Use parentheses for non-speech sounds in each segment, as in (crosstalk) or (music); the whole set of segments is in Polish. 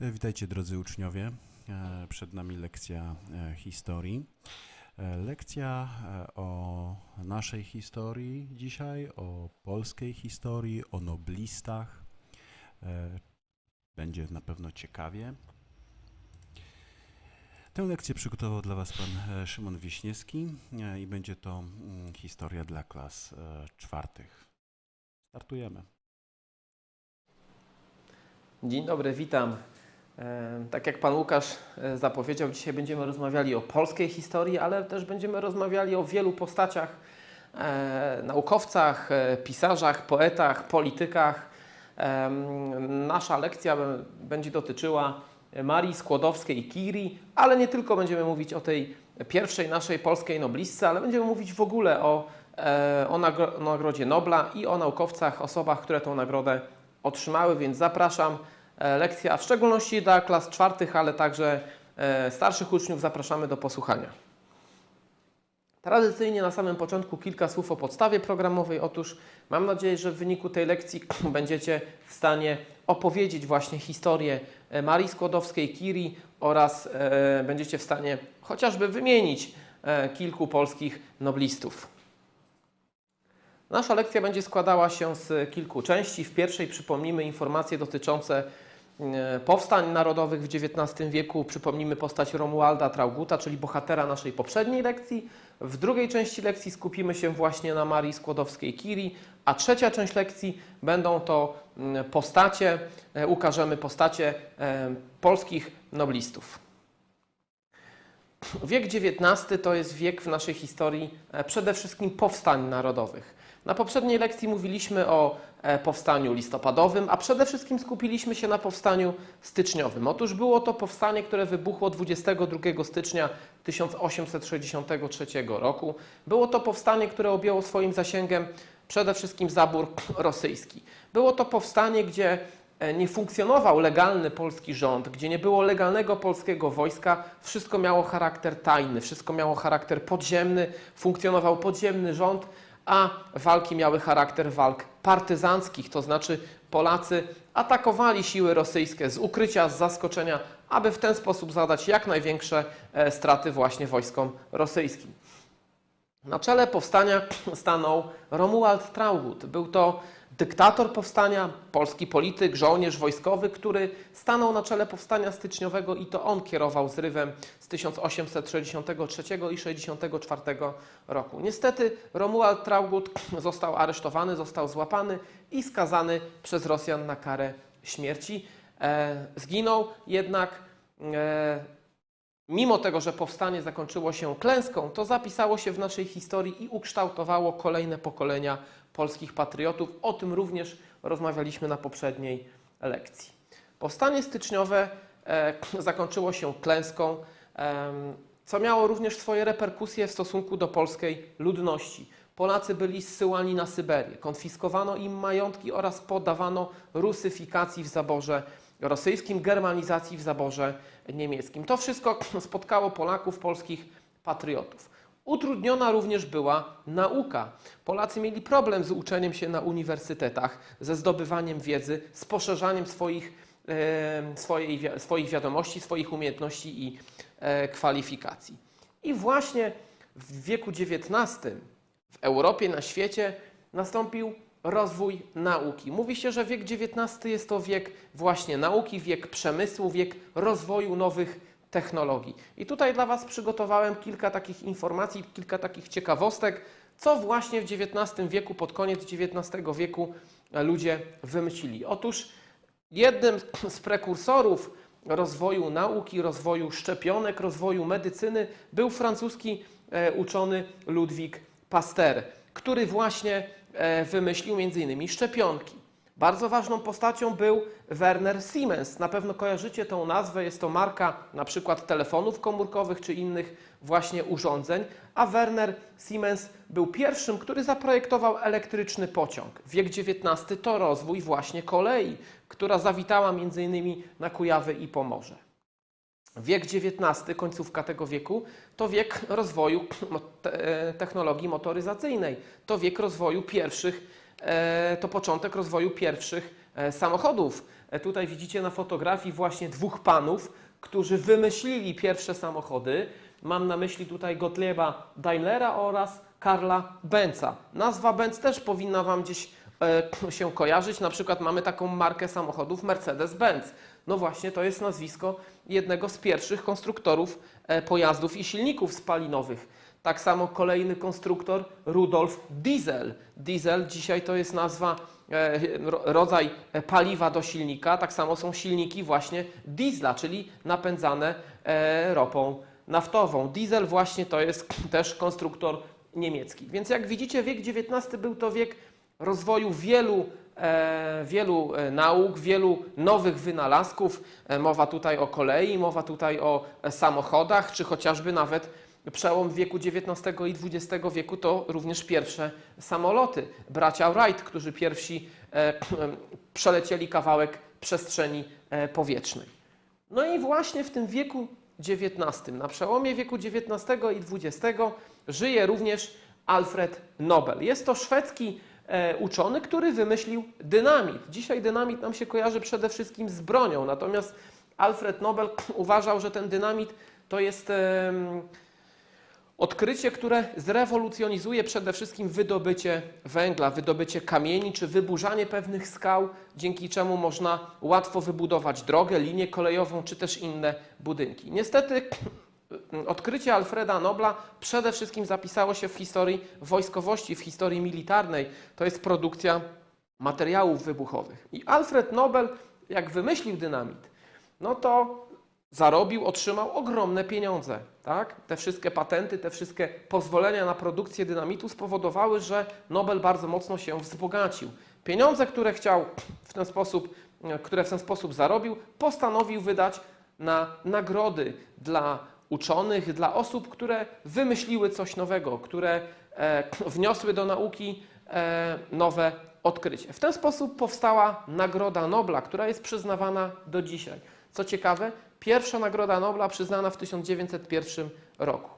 Witajcie drodzy uczniowie. E, Przed nami lekcja e, historii. E, Lekcja e, o naszej historii dzisiaj, o polskiej historii, o noblistach. E, Będzie na pewno ciekawie. Tę lekcję przygotował dla Was pan e, Szymon Wiśniewski e, i będzie to mm, historia dla klas e, czwartych. Startujemy. Dzień dobry, witam. E, Tak jak Pan Łukasz e, zapowiedział, dzisiaj będziemy rozmawiali o polskiej historii, ale też będziemy rozmawiali o wielu postaciach, e, naukowcach, pisarzach, poetach, politykach. Nasza lekcja będzie dotyczyła Marii Skłodowskiej-Curie, ale nie tylko będziemy mówić o tej pierwszej naszej polskiej noblistce, ale będziemy mówić w ogóle o, o nagro- Nagrodzie Nobla i o naukowcach, osobach, które tę nagrodę otrzymały, więc zapraszam. E, Lekcja w szczególności dla klas czwartych, ale także e, starszych uczniów zapraszamy do posłuchania. Tradycyjnie na samym początku kilka słów o podstawie programowej. Otóż mam nadzieję, że w wyniku tej lekcji (clears throat) będziecie w stanie opowiedzieć właśnie historię e, Marii Skłodowskiej-Curie oraz e, będziecie w stanie chociażby wymienić kilku polskich noblistów. Nasza lekcja będzie składała się z kilku części. W pierwszej przypomnimy informacje dotyczące powstań narodowych w XIX wieku. Przypomnimy postać Romualda Trauguta, czyli bohatera naszej poprzedniej lekcji. W drugiej części lekcji skupimy się właśnie na Marii Skłodowskiej-Curie, a trzecia część lekcji będą to mm, postacie, e, ukażemy postacie e, polskich noblistów. Wiek XIX to jest wiek w naszej historii e, przede wszystkim powstań narodowych. Na poprzedniej lekcji mówiliśmy o e, powstaniu listopadowym, a przede wszystkim skupiliśmy się na powstaniu styczniowym. Otóż było to powstanie, które wybuchło 22 stycznia 1863 roku. Było to powstanie, które objęło swoim zasięgiem przede wszystkim zabór (clears throat) rosyjski. Było to powstanie, gdzie e, nie funkcjonował legalny polski rząd, gdzie nie było legalnego polskiego wojska, wszystko miało charakter tajny, wszystko miało charakter podziemny, funkcjonował podziemny rząd, a walki miały charakter walk partyzanckich, to znaczy Polacy atakowali siły rosyjskie z ukrycia, z zaskoczenia, aby w ten sposób zadać jak największe e, straty właśnie wojskom rosyjskim. Na czele powstania (clears throat) stanął Romuald Traugott. Był to dyktator powstania, polski polityk, żołnierz wojskowy, który stanął na czele powstania styczniowego i to on kierował zrywem z 1863 i 64 roku. Niestety Romuald Traugott (clears throat) został aresztowany, został złapany i skazany przez Rosjan na karę śmierci. E, zginął jednak e, Mimo tego, że powstanie zakończyło się klęską, to zapisało się w naszej historii i ukształtowało kolejne pokolenia polskich patriotów. O tym również rozmawialiśmy na poprzedniej lekcji. Powstanie styczniowe e, (clears throat) zakończyło się klęską, co miało również swoje reperkusje w stosunku do polskiej ludności. Polacy byli zsyłani na Syberię, konfiskowano im majątki oraz poddawano rusyfikacji w zaborze rosyjskim, germanizacji w zaborze niemieckim. To wszystko (clears throat) spotkało Polaków, polskich patriotów. Utrudniona również była nauka. Polacy mieli problem z uczeniem się na uniwersytetach, ze zdobywaniem wiedzy, z poszerzaniem swoich, e, swojej, swoich wiadomości, swoich umiejętności i kwalifikacji. I właśnie w wieku XIX w Europie, na świecie nastąpił rozwój nauki. Mówi się, że wiek XIX jest to wiek właśnie nauki, wiek przemysłu, wiek rozwoju nowych technologii. I tutaj dla Was przygotowałem kilka takich informacji, kilka takich ciekawostek, co właśnie w XIX wieku, pod koniec XIX wieku e, ludzie wymyślili. Otóż jednym z prekursorów rozwoju nauki, rozwoju szczepionek, rozwoju medycyny był francuski e, uczony Ludwik Pasteur, który właśnie e, wymyślił m.in. szczepionki. Bardzo ważną postacią był Werner Siemens. Na pewno kojarzycie tą nazwę, jest to marka na przykład telefonów komórkowych czy innych właśnie urządzeń, a Werner Siemens był pierwszym, który zaprojektował elektryczny pociąg. Wiek XIX to rozwój właśnie kolei, która zawitała m.in. na Kujawy i Pomorze. Wiek XIX, końcówka tego wieku, to wiek rozwoju e, technologii motoryzacyjnej. To wiek rozwoju pierwszych, to początek rozwoju pierwszych e, samochodów. E, Tutaj widzicie na fotografii właśnie dwóch panów, którzy wymyślili pierwsze samochody. Mam na myśli tutaj Gottlieba Daimlera oraz Karla Benza. Nazwa Benz też powinna Wam gdzieś e, (clears throat) się kojarzyć. Na przykład mamy taką markę samochodów Mercedes-Benz. No właśnie, to jest nazwisko jednego z pierwszych konstruktorów e, pojazdów i silników spalinowych. Tak samo kolejny konstruktor Rudolf Diesel. Diesel dzisiaj to jest nazwa, e, ro- rodzaj e, paliwa do silnika. Tak samo są silniki właśnie diesla, czyli napędzane e, ropą naftową. Diesel właśnie to jest (clears throat) też konstruktor niemiecki. Więc jak widzicie, wiek XIX był to wiek rozwoju wielu, wielu nauk, wielu nowych wynalazków. Mowa tutaj o kolei, mowa tutaj o samochodach, czy chociażby nawet przełom wieku XIX i XX wieku to również pierwsze samoloty. Bracia Wright, którzy pierwsi e, (clears throat) przelecieli kawałek przestrzeni e, powietrznej. No i właśnie w tym wieku XIX, na przełomie wieku XIX i XX, żyje również Alfred Nobel. Jest to szwedzki e, uczony, który wymyślił dynamit. Dzisiaj dynamit nam się kojarzy przede wszystkim z bronią, natomiast Alfred Nobel (clears throat) uważał, że ten dynamit to jest em, Odkrycie, które zrewolucjonizuje przede wszystkim wydobycie węgla, wydobycie kamieni czy wyburzanie pewnych skał, dzięki czemu można łatwo wybudować drogę, linię kolejową czy też inne budynki. Niestety (clears throat) odkrycie Alfreda Nobla przede wszystkim zapisało się w historii wojskowości, w historii militarnej. To jest produkcja materiałów wybuchowych. I Alfred Nobel, jak wymyślił dynamit, no to zarobił, otrzymał ogromne pieniądze. Tak? Te wszystkie patenty, te wszystkie pozwolenia na produkcję dynamitu spowodowały, że Nobel bardzo mocno się wzbogacił. Pieniądze, które chciał w ten sposób, które w ten sposób zarobił, postanowił wydać na nagrody dla uczonych, dla osób, które wymyśliły coś nowego, które e, (clears throat) wniosły do nauki e, nowe odkrycie. W ten sposób powstała Nagroda Nobla, która jest przyznawana do dzisiaj. Co ciekawe, pierwsza Nagroda Nobla przyznana w 1901 roku.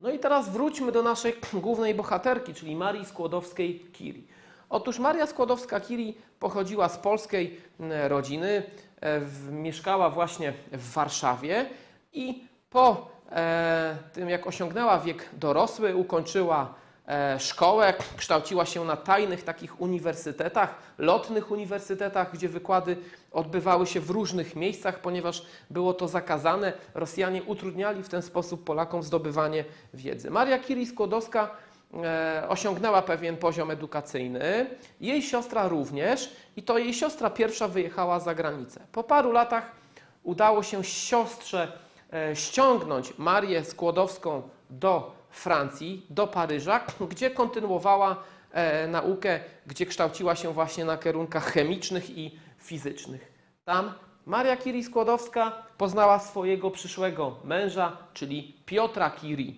No i teraz wróćmy do naszej (clears throat) głównej bohaterki, czyli Marii Skłodowskiej-Curie. Otóż Maria Skłodowska-Curie pochodziła z polskiej rodziny, e, mieszkała właśnie w Warszawie i po e, tym, jak osiągnęła wiek dorosły, ukończyła szkołę, kształciła się na tajnych takich uniwersytetach, lotnych uniwersytetach, gdzie wykłady odbywały się w różnych miejscach, ponieważ było to zakazane. Rosjanie utrudniali w ten sposób Polakom zdobywanie wiedzy. Maria Curie Skłodowska e, osiągnęła pewien poziom edukacyjny, jej siostra również i to jej siostra pierwsza wyjechała za granicę. Po paru latach udało się siostrze e, ściągnąć Marię Skłodowską do Francji, do Paryża, gdzie kontynuowała e, naukę, gdzie kształciła się właśnie na kierunkach chemicznych i fizycznych. Tam Maria Curie Skłodowska poznała swojego przyszłego męża, czyli Piotra Curie.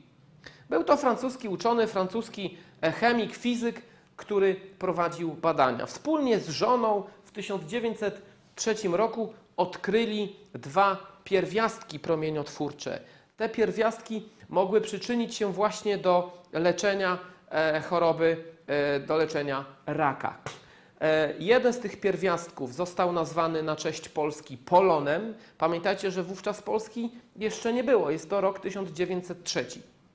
Był to francuski uczony, francuski e, chemik, fizyk, który prowadził badania. Wspólnie z żoną w 1903 roku odkryli dwa pierwiastki promieniotwórcze. Te pierwiastki mogły przyczynić się właśnie do leczenia e, choroby, e, do leczenia raka. E, Jeden z tych pierwiastków został nazwany na cześć Polski Polonem. Pamiętajcie, że wówczas Polski jeszcze nie było. Jest to rok 1903.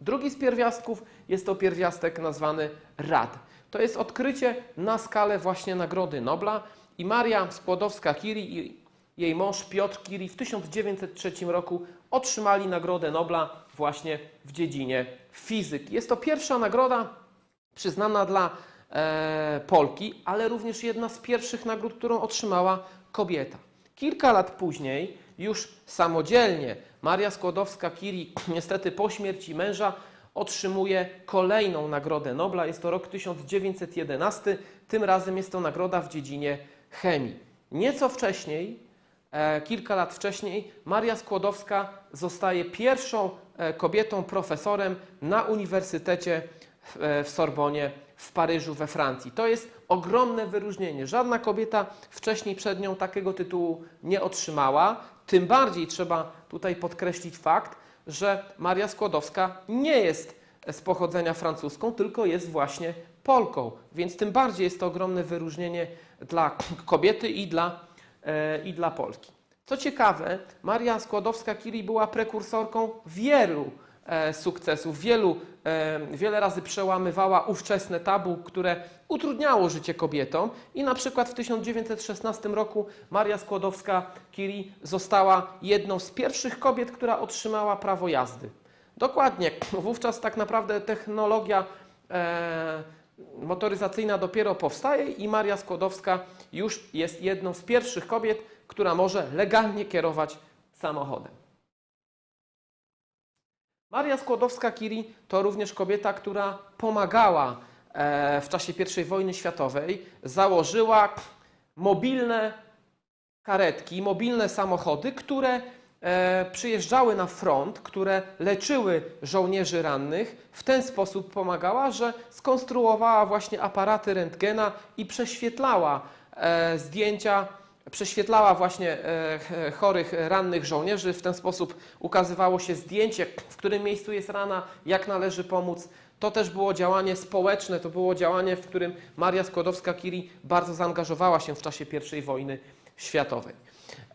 Drugi z pierwiastków jest to pierwiastek nazwany rad. To jest odkrycie na skalę właśnie Nagrody Nobla i Maria Skłodowska-Curie jej mąż Piotr Curie w 1903 roku otrzymali Nagrodę Nobla właśnie w dziedzinie fizyki. Jest to pierwsza nagroda przyznana dla e, Polki, ale również jedna z pierwszych nagród, którą otrzymała kobieta. Kilka lat później, już samodzielnie, Maria Skłodowska-Curie, (clears throat) niestety po śmierci męża, otrzymuje kolejną Nagrodę Nobla. Jest to rok 1911, tym razem jest to nagroda w dziedzinie chemii. Nieco wcześniej, kilka lat wcześniej, Maria Skłodowska zostaje pierwszą e, kobietą profesorem na Uniwersytecie w, e, w Sorbonie w Paryżu we Francji. To jest ogromne wyróżnienie. Żadna kobieta wcześniej przed nią takiego tytułu nie otrzymała. Tym bardziej trzeba tutaj podkreślić fakt, że Maria Skłodowska nie jest z pochodzenia francuską, tylko jest właśnie Polką. Więc tym bardziej jest to ogromne wyróżnienie dla kobiety i dla, e, i dla Polki. Co ciekawe, Maria Skłodowska-Curie była prekursorką wielu e, sukcesów, wielu, e, wiele razy przełamywała ówczesne tabu, które utrudniało życie kobietom i na przykład w 1916 roku Maria Skłodowska-Curie została jedną z pierwszych kobiet, która otrzymała prawo jazdy. Dokładnie, (clears throat) wówczas tak naprawdę technologia e, motoryzacyjna dopiero powstaje i Maria Skłodowska już jest jedną z pierwszych kobiet, która może legalnie kierować samochodem. Maria Skłodowska-Curie to również kobieta, która pomagała e, w czasie I wojny światowej, założyła mobilne karetki, mobilne samochody, które przyjeżdżały na front, które leczyły żołnierzy rannych. W ten sposób pomagała, że skonstruowała właśnie aparaty rentgena i prześwietlała e, zdjęcia, prześwietlała właśnie e, ch- chorych, rannych żołnierzy. W ten sposób ukazywało się zdjęcie, w którym miejscu jest rana, jak należy pomóc. To też było działanie społeczne, to było działanie, w którym Maria Skłodowska-Curie bardzo zaangażowała się w czasie I wojny światowej.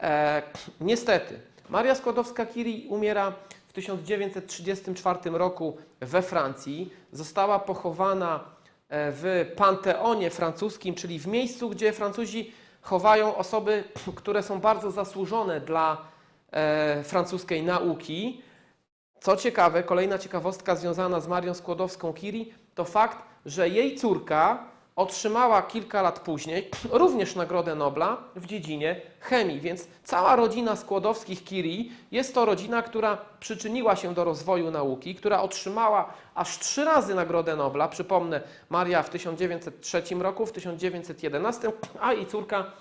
E, niestety, Maria Skłodowska-Curie umiera w 1934 roku we Francji. Została pochowana e, w Panteonie francuskim, czyli w miejscu, gdzie Francuzi chowają osoby, (clears throat) które są bardzo zasłużone dla e, francuskiej nauki. Co ciekawe, kolejna ciekawostka związana z Marią Skłodowską-Curie to fakt, że jej córka otrzymała kilka lat później również Nagrodę Nobla w dziedzinie chemii, więc cała rodzina Skłodowskich-Curie jest to rodzina, która przyczyniła się do rozwoju nauki, która otrzymała aż trzy razy Nagrodę Nobla. Przypomnę, Maria w 1903 roku, w 1911, a i córka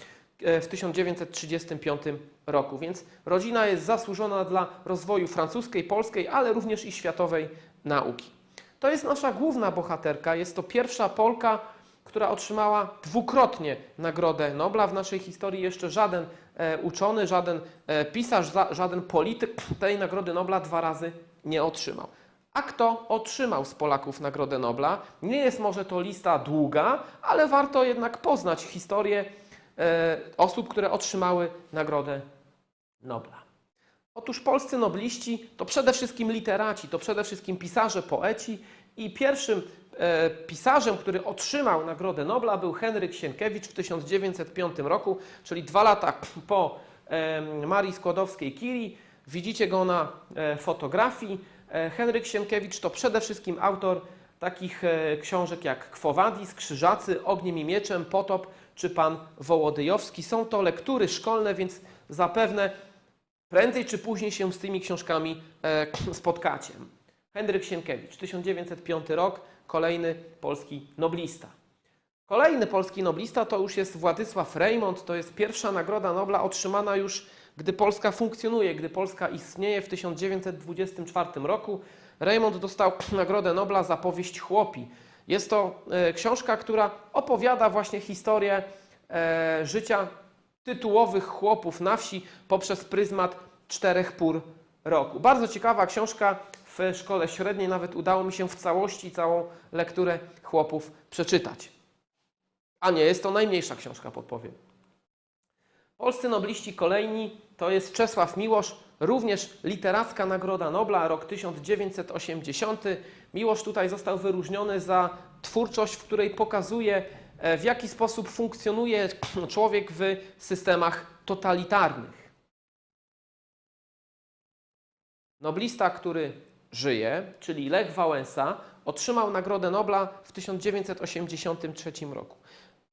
e, w 1935 roku. Więc rodzina jest zasłużona dla rozwoju francuskiej, polskiej, ale również i światowej nauki. To jest nasza główna bohaterka. Jest to pierwsza Polka, która otrzymała dwukrotnie Nagrodę Nobla. W naszej historii jeszcze żaden e, uczony, żaden e, pisarz, żaden polityk tej Nagrody Nobla dwa razy nie otrzymał. A kto otrzymał z Polaków Nagrodę Nobla? Nie jest może to lista długa, ale warto jednak poznać historię e, osób, które otrzymały Nagrodę Nobla. Otóż polscy nobliści to przede wszystkim literaci, to przede wszystkim pisarze, poeci i pierwszym pisarzem, który otrzymał Nagrodę Nobla był Henryk Sienkiewicz w 1905 roku, czyli dwa lata (clears throat) po e, Marii Skłodowskiej-Curie. Widzicie go na e, fotografii. E, Henryk Sienkiewicz to przede wszystkim autor takich e, książek jak Quo Vadis, Krzyżacy, Ogniem i Mieczem, Potop czy Pan Wołodyjowski. Są to lektury szkolne, więc zapewne prędzej czy później się z tymi książkami e, (clears throat) spotkacie. Henryk Sienkiewicz, 1905 rok, kolejny polski noblista. Kolejny polski noblista to już jest Władysław Reymont, to jest pierwsza Nagroda Nobla otrzymana już, gdy Polska funkcjonuje, gdy Polska istnieje w 1924 roku. Reymont dostał (clears throat) Nagrodę Nobla za powieść Chłopi. Jest to e, książka, która opowiada właśnie historię e, życia tytułowych chłopów na wsi poprzez pryzmat czterech pór roku. Bardzo ciekawa książka. W szkole średniej nawet udało mi się w całości całą lekturę chłopów przeczytać. A nie jest to najmniejsza książka, podpowiem. Polscy nobliści kolejni to jest Czesław Miłosz, również literacka Nagroda Nobla, rok 1980. Miłosz tutaj został wyróżniony za twórczość, w której pokazuje, e, w jaki sposób funkcjonuje człowiek w systemach totalitarnych. Noblista, który żyje, czyli Lech Wałęsa, otrzymał Nagrodę Nobla w 1983 roku.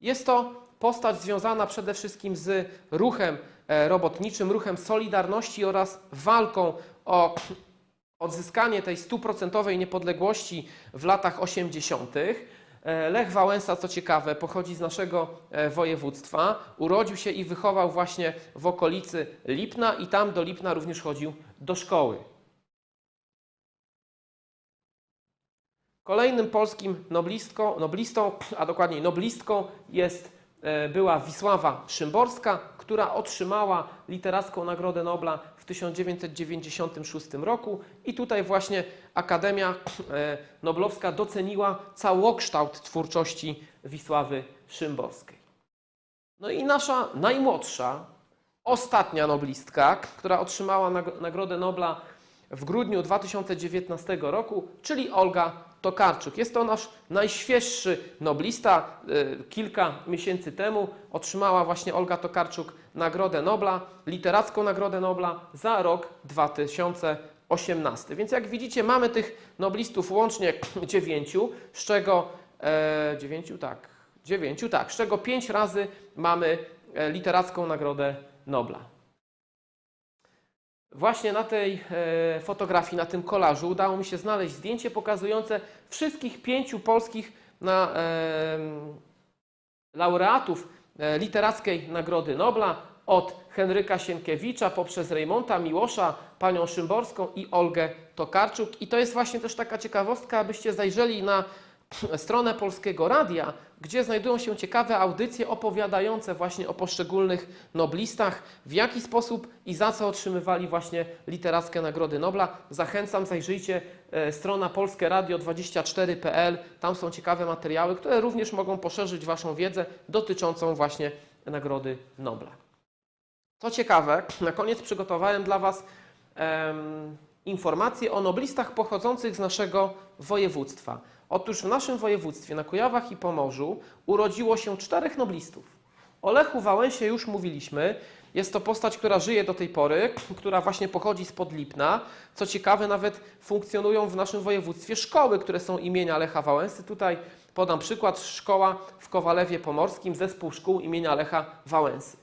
Jest to postać związana przede wszystkim z ruchem e, robotniczym, ruchem Solidarności oraz walką o odzyskanie tej stuprocentowej niepodległości w latach 80. E, Lech Wałęsa, co ciekawe, pochodzi z naszego e, województwa. Urodził się i wychował właśnie w okolicy Lipna i tam do Lipna również chodził do szkoły. Kolejnym polskim noblistką, noblistą, a dokładniej noblistką jest, e, była Wisława Szymborska, która otrzymała literacką Nagrodę Nobla w 1996 roku i tutaj właśnie Akademia e, Noblowska doceniła całokształt twórczości Wisławy Szymborskiej. No i nasza najmłodsza, ostatnia noblistka, która otrzymała nag- Nagrodę Nobla w grudniu 2019 roku, czyli Olga Tokarczuk. Jest to nasz najświeższy noblista. Y, Kilka miesięcy temu otrzymała właśnie Olga Tokarczuk Nagrodę Nobla, literacką Nagrodę Nobla za rok 2018. Więc jak widzicie, mamy tych noblistów łącznie (clears throat) dziewięciu, z czego e, dziewięciu, tak, dziewięciu, tak, z czego pięć razy mamy e, literacką Nagrodę Nobla. Właśnie na tej e, fotografii, na tym kolażu udało mi się znaleźć zdjęcie pokazujące wszystkich pięciu polskich na, laureatów e, Literackiej Nagrody Nobla od Henryka Sienkiewicza poprzez Rejmonta Miłosza, panią Szymborską i Olgę Tokarczuk. I to jest właśnie też taka ciekawostka, abyście zajrzeli na (clears throat) stronę Polskiego Radia, gdzie znajdują się ciekawe audycje opowiadające właśnie o poszczególnych noblistach, w jaki sposób i za co otrzymywali właśnie literackie nagrody Nobla. Zachęcam, zajrzyjcie e, strona polskieradio24.pl, tam są ciekawe materiały, które również mogą poszerzyć Waszą wiedzę dotyczącą właśnie nagrody Nobla. Co ciekawe, (clears throat) na koniec przygotowałem dla Was em, informacje o noblistach pochodzących z naszego województwa. Otóż w naszym województwie, na Kujawach i Pomorzu, urodziło się czterech noblistów. O Lechu Wałęsie już mówiliśmy. Jest to postać, która żyje do tej pory, która właśnie pochodzi spod Lipna. Co ciekawe, nawet funkcjonują w naszym województwie szkoły, które są imienia Lecha Wałęsy. Tutaj podam przykład. Szkoła w Kowalewie Pomorskim, zespół szkół imienia Lecha Wałęsy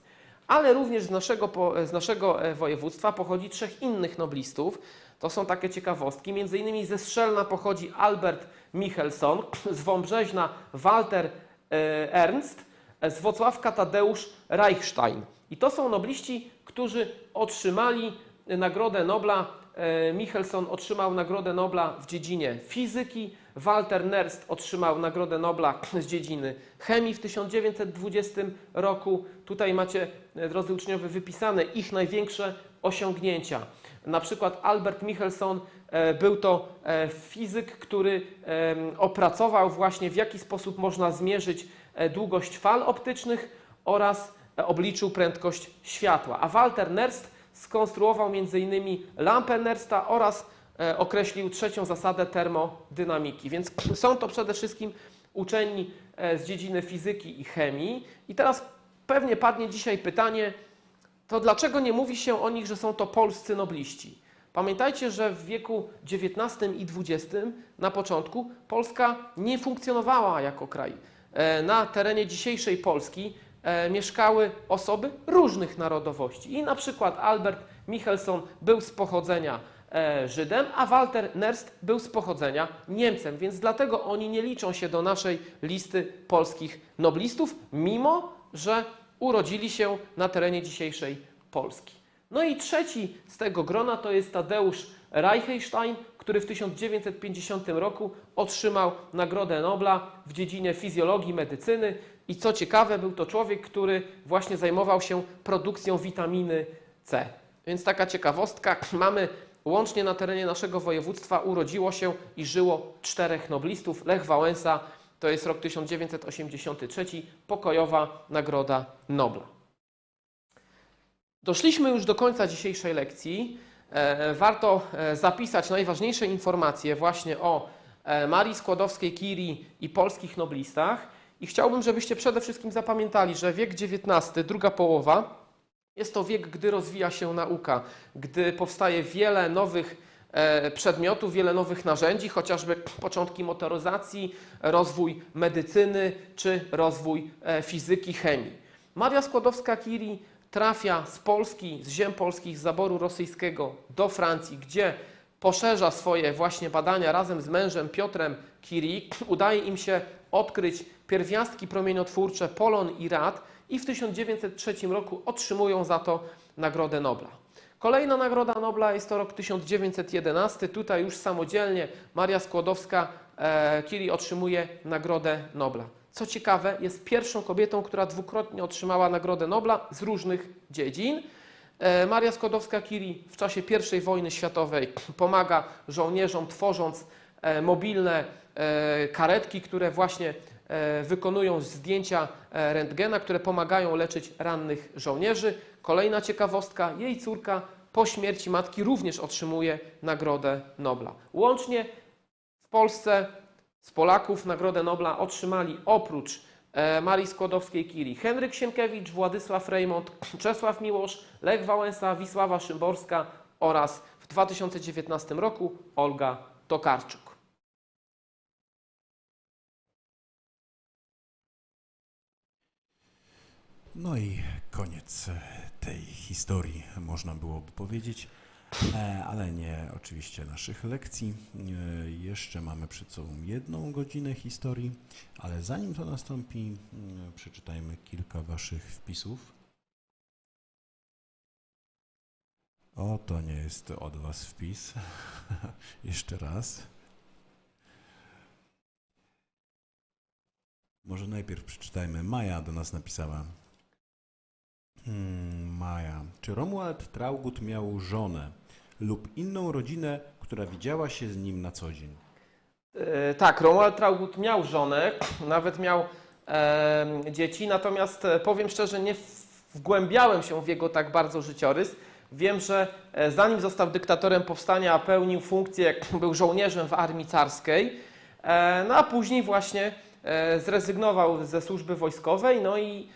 ale również z naszego, z naszego e, województwa pochodzi trzech innych noblistów. To są takie ciekawostki. Między innymi ze Strzelna pochodzi Albert Michelson, (clears throat) z Wąbrzeźna Walter e, Ernst, e, z Wocławka Tadeusz Reichstein. I to są nobliści, którzy otrzymali Nagrodę Nobla. Michelson otrzymał Nagrodę Nobla w dziedzinie fizyki, Walter Nernst otrzymał Nagrodę Nobla z dziedziny chemii w 1920 roku. Tutaj macie, e, drodzy uczniowie, wypisane ich największe osiągnięcia. Na przykład Albert Michelson e, był to e, fizyk, który opracował właśnie w jaki sposób można zmierzyć długość fal optycznych oraz obliczył prędkość światła. A Walter Nernst skonstruował m.in. lampę Nernsta oraz określił trzecią zasadę termodynamiki. Więc są to przede wszystkim uczeni e, z dziedziny fizyki i chemii. I teraz pewnie padnie dzisiaj pytanie, to dlaczego nie mówi się o nich, że są to polscy nobliści? Pamiętajcie, że w wieku XIX i XX na początku Polska nie funkcjonowała jako kraj. E, Na terenie dzisiejszej Polski e, mieszkały osoby różnych narodowości. I na przykład Albert Michelson był z pochodzenia e, Żydem, a Walter Nernst był z pochodzenia Niemcem, więc dlatego oni nie liczą się do naszej listy polskich noblistów, mimo że urodzili się na terenie dzisiejszej Polski. No i trzeci z tego grona to jest Tadeusz Reichenstein, który w 1950 roku otrzymał Nagrodę Nobla w dziedzinie fizjologii medycyny i co ciekawe, był to człowiek, który właśnie zajmował się produkcją witaminy C. Więc taka ciekawostka, (clears throat) mamy łącznie na terenie naszego województwa urodziło się i żyło czterech noblistów. Lech Wałęsa to jest rok 1983, pokojowa Nagroda Nobla. Doszliśmy już do końca dzisiejszej lekcji. E, Warto e, zapisać najważniejsze informacje właśnie o e, Marii Skłodowskiej-Curie i polskich noblistach. I chciałbym, żebyście przede wszystkim zapamiętali, że wiek XIX, druga połowa, jest to wiek, gdy rozwija się nauka, gdy powstaje wiele nowych e, przedmiotów, wiele nowych narzędzi, chociażby początki motoryzacji, rozwój medycyny czy rozwój e, fizyki, chemii. Maria Skłodowska-Curie trafia z Polski, z ziem polskich, z zaboru rosyjskiego do Francji, gdzie poszerza swoje właśnie badania razem z mężem Piotrem Curie. Udaje im się odkryć pierwiastki promieniotwórcze polon i rad i w 1903 roku otrzymują za to Nagrodę Nobla. Kolejna Nagroda Nobla jest to rok 1911. Tutaj już samodzielnie Maria Skłodowska-Curie otrzymuje Nagrodę Nobla. Co ciekawe, jest pierwszą kobietą, która dwukrotnie otrzymała Nagrodę Nobla z różnych dziedzin. E, Maria Skłodowska-Curie w czasie I wojny światowej (clears throat) pomaga żołnierzom, tworząc e, mobilne e, karetki, które właśnie e, wykonują zdjęcia e, rentgena, które pomagają leczyć rannych żołnierzy. Kolejna ciekawostka, jej córka po śmierci matki również otrzymuje Nagrodę Nobla. Łącznie w Polsce z Polaków Nagrodę Nobla otrzymali oprócz e, Marii Skłodowskiej-Curie Henryk Sienkiewicz, Władysław Rejmont, (clears throat) Czesław Miłosz, Lech Wałęsa, Wisława Szymborska oraz w 2019 roku Olga Tokarczuk. No i koniec e, tej historii, można byłoby powiedzieć, E, ale nie oczywiście naszych lekcji. E, Jeszcze mamy przed sobą jedną godzinę historii, ale zanim to nastąpi, przeczytajmy kilka Waszych wpisów. O, to nie jest od Was wpis. (laughs) Jeszcze raz. Może najpierw przeczytajmy. Maja do nas napisała. Hmm, Maja. Czy Romuald Traugut miał żonę lub inną rodzinę, która widziała się z nim na co dzień? E, Tak, Romuald Traugut miał żonę, nawet miał e, dzieci, natomiast e, powiem szczerze, nie wgłębiałem się w jego tak bardzo życiorys. Wiem, że e, zanim został dyktatorem powstania, pełnił funkcję, (laughs) był żołnierzem w armii carskiej, no a później właśnie zrezygnował ze służby wojskowej, no i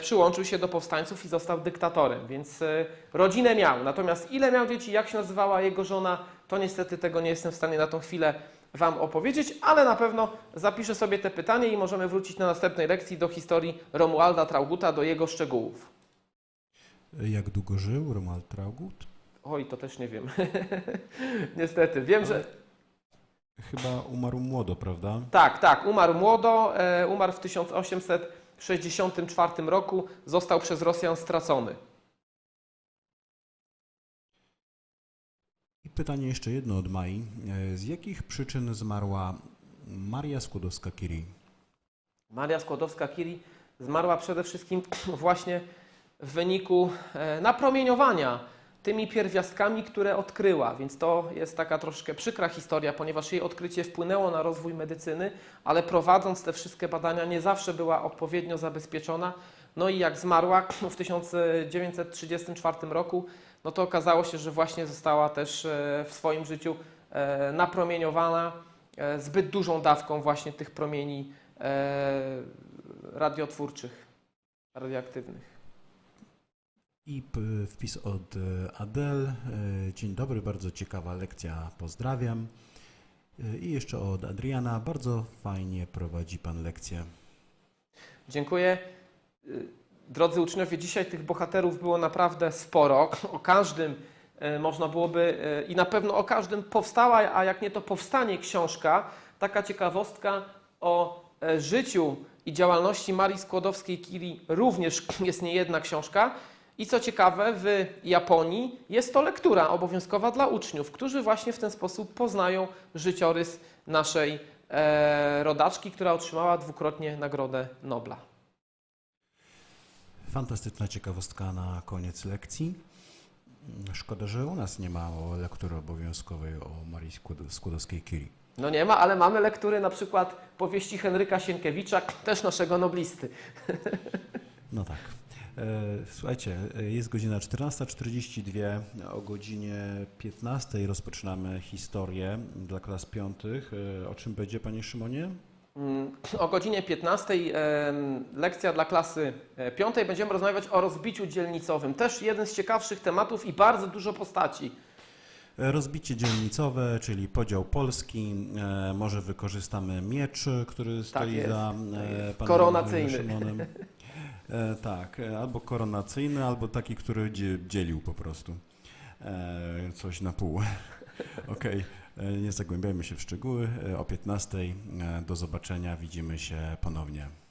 przyłączył się do powstańców i został dyktatorem, więc e, rodzinę miał. Natomiast ile miał dzieci, jak się nazywała jego żona, to niestety tego nie jestem w stanie na tą chwilę Wam opowiedzieć, ale na pewno zapiszę sobie te pytanie i możemy wrócić na następnej lekcji do historii Romualda Trauguta, do jego szczegółów. Jak długo żył Romuald Traugut? Oj, to też nie wiem. (laughs) Niestety. Wiem, że Chyba umarł młodo, prawda? tak, tak, umarł młodo, e, umarł w 1864 roku, został przez Rosjan stracony. I pytanie jeszcze jedno od Mai. E, Z jakich przyczyn zmarła Maria Skłodowska-Curie? Maria Skłodowska-Curie zmarła przede wszystkim (clears throat) właśnie w wyniku e, napromieniowania tymi pierwiastkami, które odkryła. Więc to jest taka troszkę przykra historia, ponieważ jej odkrycie wpłynęło na rozwój medycyny, ale prowadząc te wszystkie badania nie zawsze była odpowiednio zabezpieczona. No i jak zmarła (clears throat) w 1934 roku, no to okazało się, że właśnie została też e, w swoim życiu e, napromieniowana e, zbyt dużą dawką właśnie tych promieni radiotwórczych, radioaktywnych. I wpis od e, Adel. E, Dzień dobry, bardzo ciekawa lekcja, pozdrawiam. E, I jeszcze od Adriana. Bardzo fajnie prowadzi Pan lekcję. Dziękuję. Drodzy uczniowie, dzisiaj tych bohaterów było naprawdę sporo. O każdym można byłoby i na pewno o każdym powstała, a jak nie to powstanie książka, taka ciekawostka o życiu i działalności Marii Skłodowskiej-Curie również jest niejedna książka. I co ciekawe, w Japonii jest to lektura obowiązkowa dla uczniów, którzy właśnie w ten sposób poznają życiorys naszej e, rodaczki, która otrzymała dwukrotnie Nagrodę Nobla. Fantastyczna ciekawostka na koniec lekcji. Szkoda, że u nas nie ma lektury obowiązkowej o Marii Skłod- Skłodowskiej-Curie. No nie ma, ale mamy lektury na przykład powieści Henryka Sienkiewicza, też naszego noblisty. (laughs) No tak. E, Słuchajcie, e, jest godzina 14.42. O godzinie 15.00 rozpoczynamy historię dla klas piątych. E, O czym będzie, Panie Szymonie? Mm, O godzinie 15 em, lekcja dla klasy e, piątej będziemy rozmawiać o rozbiciu dzielnicowym. Też jeden z ciekawszych tematów i bardzo dużo postaci. Rozbicie dzielnicowe, czyli podział Polski. Może wykorzystamy miecz, który stoi jest, za tak panem Koronacyjny. Szymonem. (laughs) E, tak, e, albo koronacyjny, albo taki, który dzie, dzielił po prostu e, coś na pół. (laughs) Okej, e, nie zagłębiajmy się w szczegóły. E, o 15 e, do zobaczenia, widzimy się ponownie.